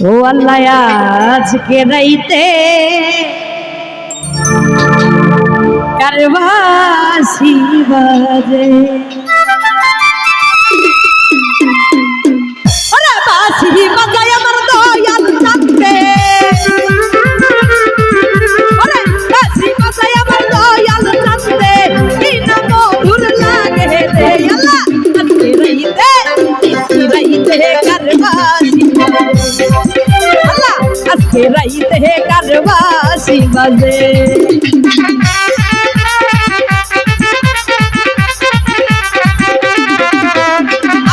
ও আল্লাহ আজকে রাইতে কারবাসি বাজে। রাইতে কারবাসি বাজে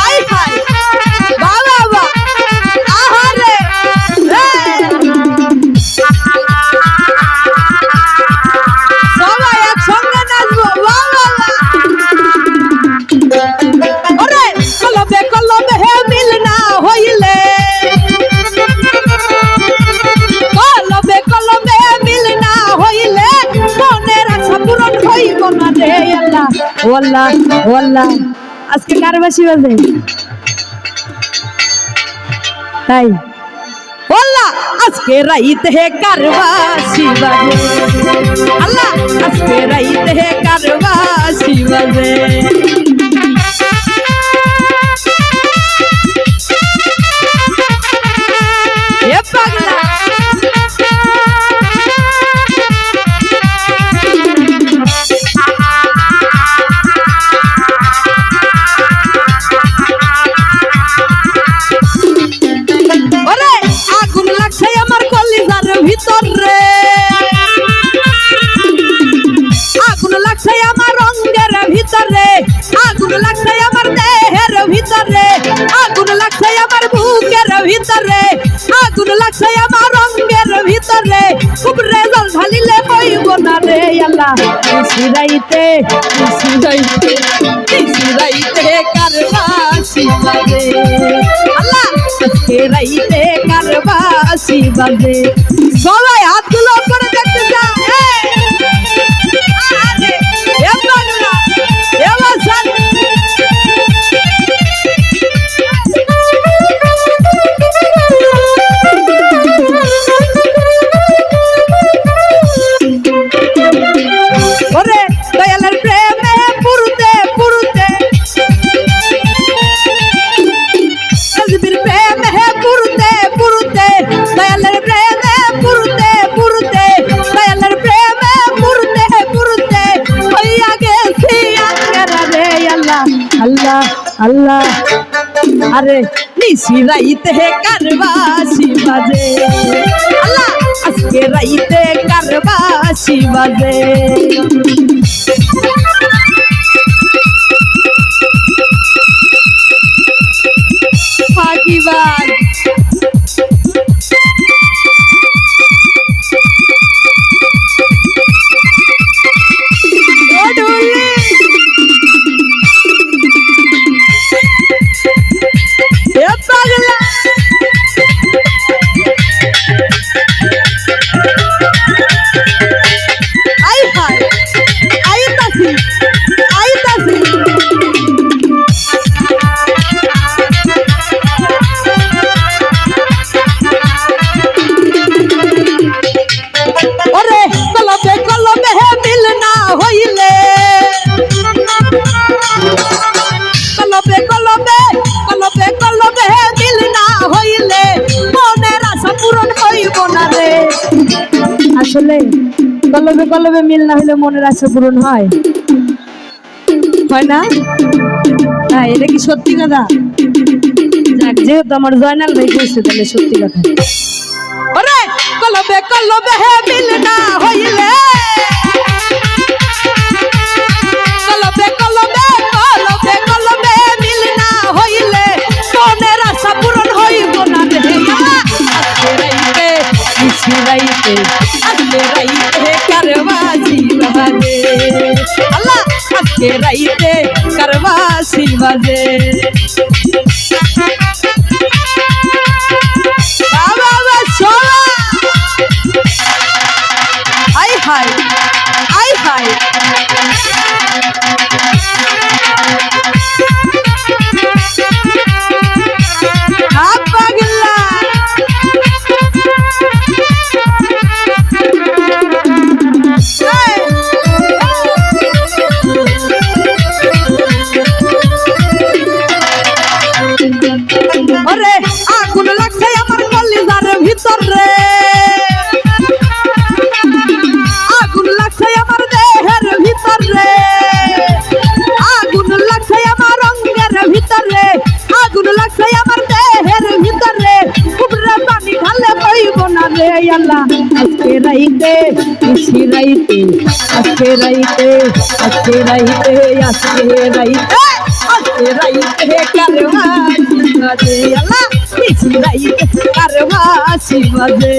আই হাই আল্লাহ ও আল্লাহ ও আল্লাহ আজকে কার বেশি বাজে? তাই? বললা আজকে রাইতে হে কারবাসি বাজে? আল্লাহ, আজকে রাইতে হে কারবাসি বাজে? ভিতরে, আগুন লাগছে আমার দেহের ভিতরে, আগুন লাগছে আমার বুকের ভিতরে, আগুন লাগছে আমার অঙ্গের ভিতরে। খুব রেজল ঢালিলে হইব না রে আল্লাহ। সিরাইতে সিরাইতে সিরাইতে কারবাসি বাজে আল্লাহ আজকে রাইতে কারবাসি বাজে সবাই হাতগুলো করে দেখতে চাও আল্লাহ। আরে নিশি রাইতে কারবাসি বাজে আল্লাহ আজকে রাইতে কারবাসি বাজে ফাঁকিবাজ। আসলে কলবে কলবে মিল না হলে মনের আশা পূরণ হয়। হয় না? হ্যাঁ এটা কি সত্যি কথা? যেহেতু আমার জয়নাল ভাই কইছে, তাহলে সত্যি কথা। কলবে কলবে হে মিল না হইলে রাইতে কারবাসি বাজে। আল্লাহ আজকে রাইতে কারবাসি বাজে। রে আল্লাহ, আজকে রাইতে খুশি রাইতে, আজকে রাইতে আজকে রাইতে আজকে রাইতে আজকে রাইতে কারবাসি বাজে আল্লাহ খুশি রাইতে কারবাসি বাজে